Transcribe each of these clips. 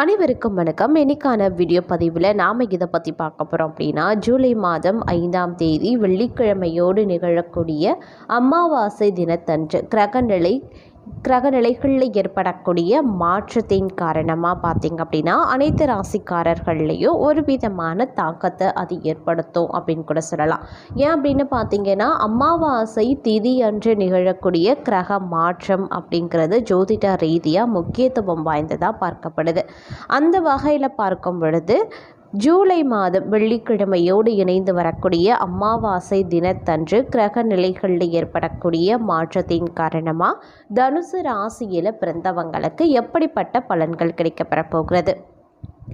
அனைவருக்கும் வணக்கம். இன்னைக்கான வீடியோ பதிவில் நாம் இதை பற்றி பார்க்க போகிறோம் அப்படின்னா ஜூலை மாதம் ஐந்தாம் தேதி வெள்ளிக்கிழமையோடு நிகழக்கூடிய அமாவாசை தினத்தன்று கிரகநிலை கிரக நிலைகளில் ஏற்படக்கூடிய மாற்றத்தின் காரணமாக பார்த்திங்க அப்படின்னா அனைத்து ராசிக்காரர்கள்லேயும் ஒரு விதமான தாக்கத்தை அது ஏற்படுத்தும் அப்படின்னு கூட சொல்லலாம். ஏன் அப்படின்னு பார்த்தீங்கன்னா அமாவாசை திதி அன்று நிகழக்கூடிய கிரக மாற்றம் அப்படிங்கிறது ஜோதிட ரீதியாக முக்கியத்துவம் வாய்ந்ததாக பார்க்கப்படுது. அந்த வகையில் பார்க்கும் பொழுது ஜூலை மாதம் வெள்ளிக்கிழமையோடு இணைந்து வரக்கூடிய அமாவாசை தினத்தன்று கிரக நிலைகளில் ஏற்படக்கூடிய மாற்றத்தின் காரணமாக தனுசு ராசியில் பிறந்தவங்களுக்கு எப்படிப்பட்ட பலன்கள் கிடைக்கப்பெறப் போகிறது?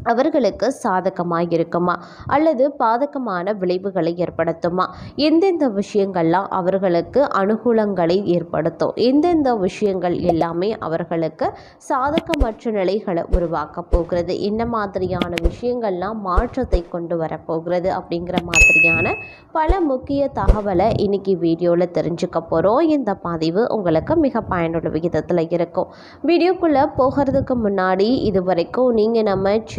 அவர்களுக்கு சாதகமாக இருக்குமா அல்லது பாதகமான விளைவுகளை ஏற்படுத்துமா? எந்தெந்த விஷயங்கள்லாம் அவர்களுக்கு அனுகூலங்களை ஏற்படுத்தும்? எந்தெந்த விஷயங்கள் எல்லாமே அவர்களுக்கு சாதகமற்ற நிலைகளை உருவாக்க போகிறது? என்ன மாதிரியான விஷயங்கள்லாம் மாற்றத்தை கொண்டு வரப்போகிறது அப்படிங்கிற மாதிரியான பல முக்கிய தகவலை இன்னைக்கு வீடியோவில் தெரிஞ்சுக்க போகிறோம் இந்த பதிவு உங்களுக்கு மிக பயனுள்ள விகிதத்தில் இருக்கும். வீடியோக்குள்ளே போகிறதுக்கு முன்னாடி இது வரைக்கும் நீங்கள் நம்ம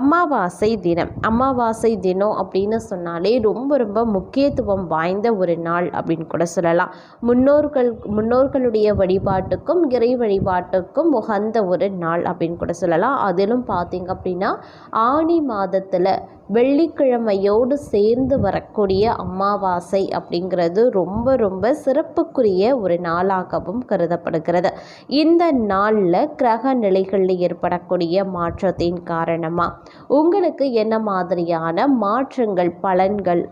அமாவாசை தினம். அமாவாசை தினம் அப்படின்னு சொன்னாலே ரொம்ப ரொம்ப முக்கியத்துவம் வாய்ந்த ஒரு நாள் அப்படின்னு கூட சொல்லலாம். முன்னோர்கள் முன்னோர்களுடைய வழிபாட்டுக்கும் இறை வழிபாட்டுக்கும் உகந்த ஒரு நாள் அப்படின்னு கூட சொல்லலாம். அதிலும் பார்த்தீங்க அப்படின்னா ஆனி மாதத்தில் வெள்ளிக்கிழமையோடு சேர்ந்து வரக்கூடிய அமாவாசை அப்படிங்கிறது ரொம்ப ரொம்ப சிறப்புக்குரிய ஒரு நாளாகவும் கருதப்படுகிறது. இந்த நாளில் கிரக நிலைகளில் ஏற்படக்கூடிய மாற்றத்தின் காரணமாக உங்களுக்கு என்ன மாதிரியான மாற்றங்கள் பலன்கள்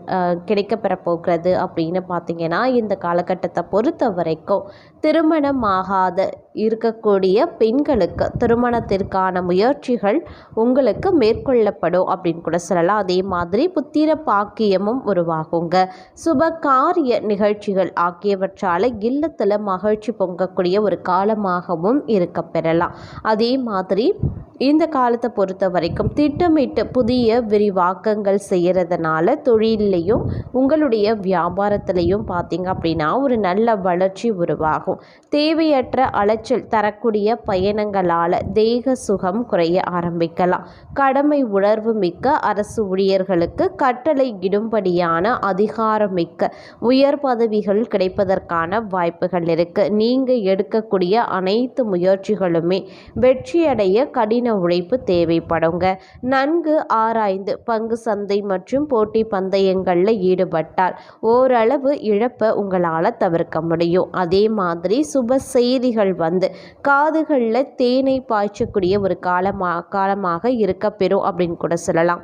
கிடைக்கப்பெற போகிறது அப்படின்னு பார்த்தீங்கன்னா இந்த காலகட்டத்தை பொறுத்த வரைக்கும் திருமணமாகாத இருக்கக்கூடிய பெண்களுக்கு திருமணத்திற்கான முயற்சிகள் உங்களுக்கு மேற்கொள்ளப்படும் அப்படின்னு கூட சொல்லலாம். அதே மாதிரி புத்திர பாக்கியமும் உருவாகுங்க. சுப காரிய நிகழ்ச்சிகள் ஆகியவற்றால் இல்லத்தில் மகிழ்ச்சி பொங்கக்கூடிய ஒரு காலமாகவும் இருக்க பெறலாம் அதே மாதிரி இந்த காலத்தை பொறுத்த வரைக்கும் திட்டமிட்டு புதிய விரிவாக்கங்கள் செய்கிறதுனால தொழிலையும் உங்களுடைய வியாபாரத்திலையும் பார்த்தீங்க அப்படின்னா ஒரு நல்ல வளர்ச்சி உருவாகும். தேவையற்ற அலைச்சல் தரக்கூடிய பயணங்களால் தேக சுகம் குறைய ஆரம்பிக்கலாம். கடமை உணர்வு மிக்க அரசு ஊழியர்களுக்கு கட்டளை இடும்படியான அதிகாரமிக்க உயர் பதவிகள் கிடைப்பதற்கான வாய்ப்புகள் இருக்குது நீங்கள் எடுக்கக்கூடிய அனைத்து முயற்சிகளுமே வெற்றியடைய கடின உழைப்பு தேவைப்படும். தேவைப்படுங்க நன்கு ஆராய்ந்து பங்கு சந்தை மற்றும் போட்டி பந்தயங்களில் ஈடுபட்டால் ஓரளவு இழப்பை உங்களால் தவிர்க்க முடியும். அதே மாதிரி சுப செய்திகள் வந்து காதுகளில் தேனை பாய்ச்சக்கூடிய ஒரு காலமா காலமாக இருக்க பெறும் அப்படின்னு கூட சொல்லலாம்.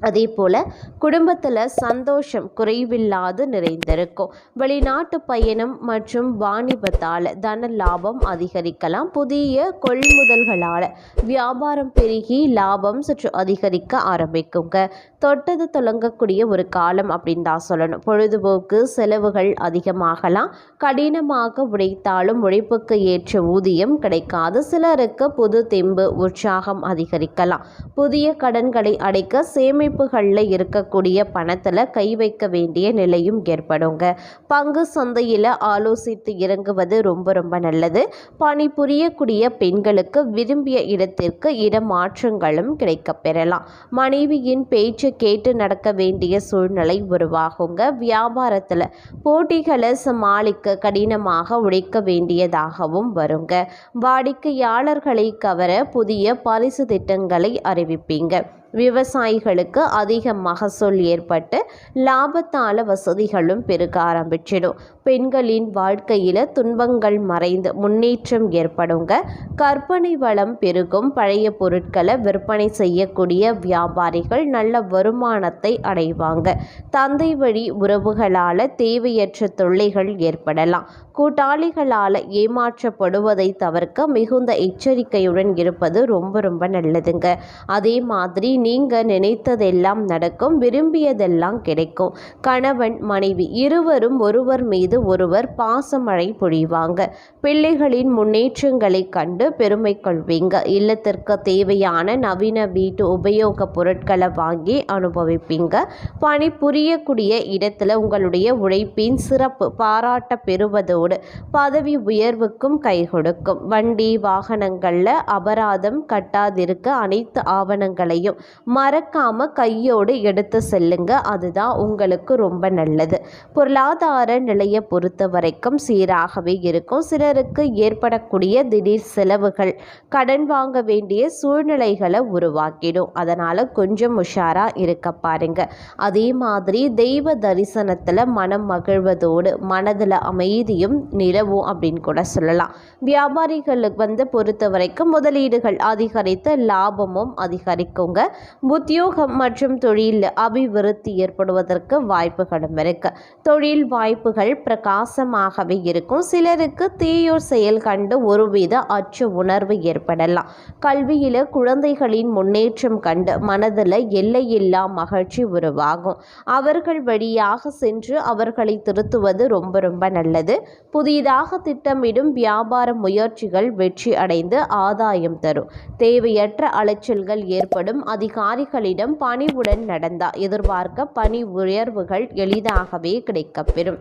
அதே போல் குடும்பத்தில் சந்தோஷம் குறைவில்லாது நிறைந்திருக்கும். வெளிநாட்டு பயணம் மற்றும் வாணிபத்தால் தன லாபம் அதிகரிக்கலாம். புதிய கொள்முதல்களால் வியாபாரம் பெருகி லாபம் சற்று அதிகரிக்க ஆரம்பிக்குங்க. தொட்டது தொடங்கக்கூடிய ஒரு காலம் அப்படின்னு தான் சொல்லணும். பொழுதுபோக்கு செலவுகள் அதிகமாகலாம். கடினமாக உழைத்தாலும் உழைப்புக்கு ஏற்ற ஊதியம் கிடைக்காது. சிலருக்கு புது தெம்பு உற்சாகம் அதிகரிக்கலாம். புதிய கடன்களை அடைக்க சேமிப்புகளில் இருக்கக்கூடிய பணத்தில் கை வைக்க வேண்டிய நிலையும் ஏற்படுங்க. பங்கு சந்தையில் ஆலோசித்து இறங்குவது ரொம்ப ரொம்ப நல்லது. பணி புரியக்கூடிய பெண்களுக்கு விரும்பிய இடத்திற்கு இடமாற்றங்களும் கிடைக்கப் பெறலாம். மனைவியின் பேச்சு கேட்டு நடக்க வேண்டிய சூழ்நிலை உருவாகுங்க. வியாபாரத்தில் போட்டிகளை சமாளிக்க கடினமாக உழைக்க வேண்டியதாகவும் வருங்க. வாடிக்கையாளர்களை கவர புதிய பரிசு திட்டங்களை அறிவிப்பீங்க. விவசாயிகளுக்கு அதிக மகசூல் ஏற்பட்டு லாபத்தால வசதிகளும் பெருக ஆரம்பிச்சிடும். பெண்களின் வாழ்க்கையில் துன்பங்கள் மறைந்து முன்னேற்றம் ஏற்படுங்க. கற்பனை வளம் பெருகும். பழைய பொருட்களை விற்பனை செய்யக்கூடிய வியாபாரிகள் நல்ல வருமானத்தை அடைவாங்க. தந்தை வழி உறவுகளால் தேவையற்ற தொல்லைகள் ஏற்படலாம். கூட்டாளிகளால் ஏமாற்றப்படுவதை தவிர்க்க மிகுந்த எச்சரிக்கையுடன் இருப்பது ரொம்ப ரொம்ப நல்லதுங்க. அதே மாதிரி நீங்கள் நினைத்ததெல்லாம் நடக்கும் விரும்பியதெல்லாம் கிடைக்கும். கணவன் மனைவி இருவரும் ஒருவர் மீது ஒருவர் பாசமழை பொழிவாங்க. பிள்ளைகளின் முன்னேற்றங்களை கண்டு பெருமை கொள்வீங்க. இல்லத்திற்கு தேவையான நவீன வீட்டு உபயோக பொருட்களை வாங்கி அனுபவிப்பீங்க. பணி புரியக்கூடிய இடத்துல உங்களுடைய உழைப்பின் சிறப்பு பாராட்ட பெறுவதோடு பதவி உயர்வுக்கும் கை கொடுக்கும். வண்டி வாகனங்களில் அபராதம் கட்டாதிருக்க அனைத்து ஆவணங்களையும் மறக்காம கையோடு எடுத்து செல்லுங்க. அதுதான் உங்களுக்கு ரொம்ப நல்லது. பொருளாதார நிலையை பொறுத்த வரைக்கும் சீராகவே இருக்கும். சிலருக்கு ஏற்படக்கூடிய திடீர் செலவுகள் கடன் வாங்க வேண்டிய சூழ்நிலைகளை உருவாக்கிடும். அதனால் கொஞ்சம் உஷாராக இருக்க பாருங்க. அதே மாதிரி தெய்வ தரிசனத்தில் மனம் மகிழ்வதோடு மனதில் அமைதியும் நிலவும் அப்படின்னு கூட சொல்லலாம். வியாபாரிகளுக்கு வந்து பொறுத்த வரைக்கும் முதலீடுகள் அதிகரித்து லாபமும் அதிகரிக்குங்க. உத்தியோகம் மற்றும் தொழில் அபிவிருத்தி ஏற்படுவதற்கு வாய்ப்புகளும் இருக்கு. தொழில் வாய்ப்புகள் பிரகாசமாகவே இருக்கும். சிலருக்கு தீயோர் செயல் கண்டு ஒருவித அச்ச உணர்வு ஏற்படலாம். கல்வியில் குழந்தைகளின் முன்னேற்றம் கண்டு மனதில் எல்லையில்லா மகிழ்ச்சி உருவாகும். அவர்கள் வழியாக சென்று அவர்களை திருத்துவது ரொம்ப ரொம்ப நல்லது. புதிதாக திட்டமிடும் வியாபார முயற்சிகள் வெற்றி அடைந்து ஆதாயம் தரும். தேவையற்ற அலைச்சல்கள் ஏற்படும். அதிகாரிகளிடம் பணிவுடன் நடந்தால் எதிர்பார்க்க பணி உயர்வுகள் எளிதாகவே கிடைக்கப்பெறும்.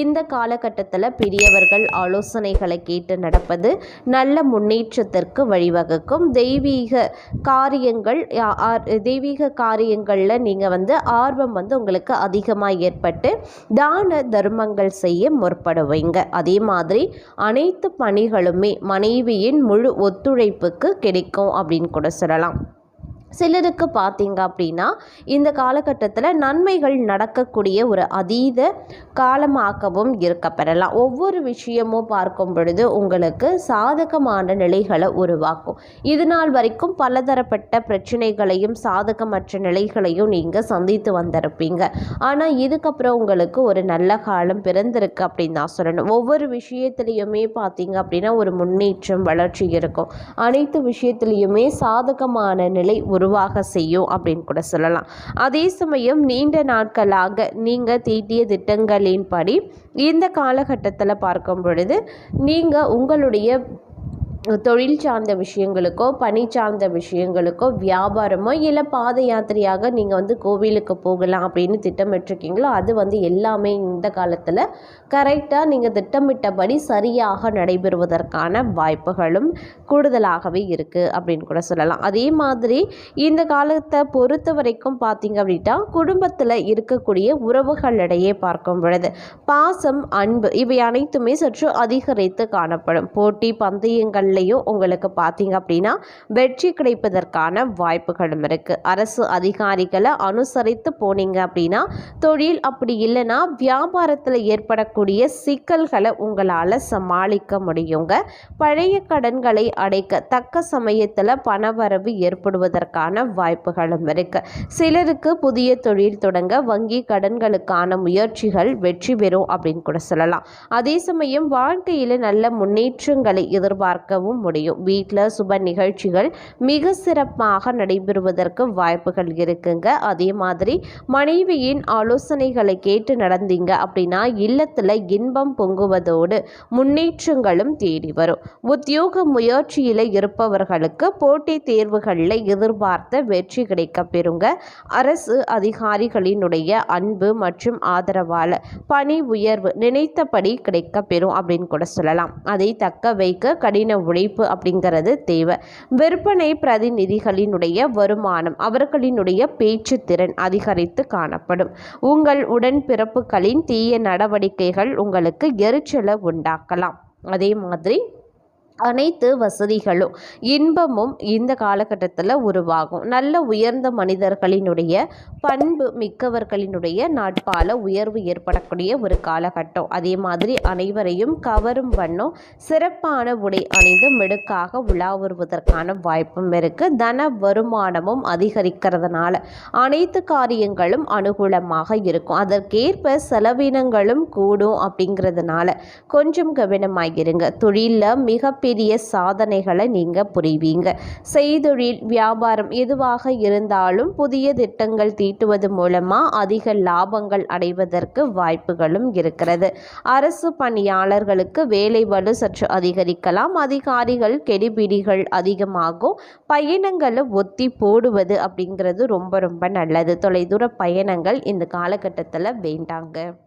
இந்த காலகட்டத்தில் பெரியவர்கள் ஆலோசனைகளை கேட்டு நடப்பது நல்ல முன்னேற்றத்திற்கு வழிவகுக்கும். தெய்வீக காரியங்கள் தெய்வீக காரியங்களில் நீங்கள் வந்து ஆர்வம் வந்து உங்களுக்கு அதிகமாக ஏற்பட்டு தான தர்மங்கள் செய்ய முற்படுவீங்க. அதே மாதிரி அனைத்து பணிகளுமே மனைவியின் முழு ஒத்துழைப்புக்கு கிடைக்கும் அப்படின்னு கூட சொல்லலாம். சிலருக்கு பார்த்தீங்க அப்படின்னா இந்த காலகட்டத்தில் நன்மைகள் நடக்கக்கூடிய ஒரு அதீத காலமாகவும் இருக்க பெறலாம் ஒவ்வொரு விஷயமும் பார்க்கும் பொழுது உங்களுக்கு சாதகமான நிலைகளை உருவாக்கும். இது நாள் வரைக்கும் பலதரப்பட்ட பிரச்சனைகளையும் சாதகமற்ற நிலைகளையும் நீங்கள் சந்தித்து வந்திருப்பீங்க. ஆனால் இதுக்கப்புறம் உங்களுக்கு ஒரு நல்ல காலம் பிறந்திருக்கு அப்படின்னு தான் சொல்லணும். ஒவ்வொரு விஷயத்துலையுமே பார்த்தீங்க அப்படின்னா ஒரு முன்னேற்றம் வளர்ச்சி இருக்கும். அனைத்து விஷயத்துலையுமே சாதகமான நிலை உருவாக செய்யும் அப்படின்னு கூட சொல்லலாம். அதே சமயம் நீண்ட நாட்களாக நீங்கள் தீட்டிய திட்டங்களின்படி இந்த காலகட்டத்தில் பார்க்கும் பொழுது நீங்கள் உங்களுடைய தொழில் சார்ந்த விஷயங்களுக்கோ பணி சார்ந்த விஷயங்களுக்கோ வியாபாரமோ இல்லை பாத யாத்திரையாக நீங்கள் வந்து கோவிலுக்கு போகலாம் அப்படின்னு திட்டமிட்டிருக்கீங்களோ அது வந்து எல்லாமே இந்த காலத்தில் கரெக்டாக நீங்கள் திட்டமிட்டபடி சரியாக நடைபெறுவதற்கான வாய்ப்புகளும் கூடுதலாகவே இருக்குது அப்படின்னு கூட சொல்லலாம். அதே மாதிரி இந்த காலத்தை பொறுத்த வரைக்கும் பார்த்தீங்க அப்படின்னா குடும்பத்தில் இருக்கக்கூடிய உறவுகளிடையே பார்க்கும் பொழுது பாசம் அன்பு இவை அனைத்துமே சற்று அதிகரித்து காணப்படும். போட்டி பந்தயங்கள் இடங்கள்லையும் உங்களுக்கு பார்த்தீங்க அப்படின்னா வெற்றி கிடைப்பதற்கான வாய்ப்புகளும் இருக்குது அரசு அதிகாரிகளை அனுசரித்து போனீங்க அப்படின்னா தொழில் அப்படி இல்லைன்னா வியாபாரத்தில் ஏற்படக்கூடிய சிக்கல்களை உங்களால் சமாளிக்க முடியுங்க. பழைய கடன்களை அடைக்க தக்க சமயத்தில் பணவரவு ஏற்படுவதற்கான வாய்ப்புகளும் இருக்கு. சிலருக்கு புதிய தொழில் தொடங்க வங்கி கடன்களுக்கான முயற்சிகள் வெற்றி பெறும் அப்படின்னு கூட சொல்லலாம். அதே சமயம் வாழ்க்கையில் நல்ல முன்னேற்றங்களை எதிர்பார்க்கவும் முடியும். வீட்டில் சுப நிகழ்ச்சிகள் மிக சிறப்பாக நடைபெறுவதற்கு வாய்ப்புகள் இருக்குங்க. அதே மாதிரி மனைவியின் ஆலோசனைகளை கேட்டு நடந்தீங்க அப்படின்னா இல்லத்தில் இன்பம் பொங்குவதோடு முன்னேற்றங்களும் தேடி வரும். உத்தியோக முயற்சியில் இருப்பவர்களுக்கு போட்டித் தேர்வுகளில் எதிர்பார்த்த வெற்றி கிடைக்க பெறுங்க. அரசு அதிகாரிகளினுடைய அன்பு மற்றும் ஆதரவால் பணி உயர்வு நினைத்தபடி கிடைக்க பெறும் அப்படின்னு கூட சொல்லலாம். அதை தக்க வைக்க கடின உழைப்பு அப்படிங்கிறது தேவை. விற்பனை பிரதிநிதிகளினுடைய வருமானம் அவர்களினுடைய பேச்சு திறன் அதிகரித்து காணப்படும். உங்கள் உடன்பிறப்புகளின் தீய நடவடிக்கைகள் உங்களுக்கு எரிச்சலை உண்டாக்கலாம். அதே மாதிரி அனைத்து வசதிகளும் இன்பமும் இந்த காலகட்டத்தில் உருவாகும். நல்ல உயர்ந்த மனிதர்களினுடைய பண்பு மிக்கவர்களினுடைய நாட்பால உயர்வு ஏற்படக்கூடிய ஒரு காலகட்டம். அதே மாதிரி அனைவரையும் கவரும் வண்ணம் சிறப்பான உடை அணிந்து மெடுக்காக உலாவுறுவதற்கான வாய்ப்பும் இருக்குது தன வருமானமும் அதிகரிக்கிறதுனால அனைத்து காரியங்களும் அனுகூலமாக இருக்கும். அதற்கேற்ப செலவினங்களும் கூடும் அப்படிங்கிறதுனால கொஞ்சம் கவனமாகிருங்க தொழிலில் மிகப்பெரிய மிகப்பெரிய சாதனைகளை நீங்கள் புரிவீங்க. செய்தொழில் வியாபாரம் எதுவாக இருந்தாலும் புதிய திட்டங்கள் தீட்டுவது மூலமாக அதிக லாபங்கள் அடைவதற்கு வாய்ப்புகளும் இருக்கிறது. அரசு பணியாளர்களுக்கு வேலை வலு சற்று அதிகரிக்கலாம். அதிகாரிகள் கெடிபிடிகள் அதிகமாகும். பயணங்களை ஒத்தி போடுவது அப்படிங்கிறது ரொம்ப ரொம்ப நல்லது. தொலைதூர பயணங்கள் இந்த காலகட்டத்தில் வேண்டாங்க.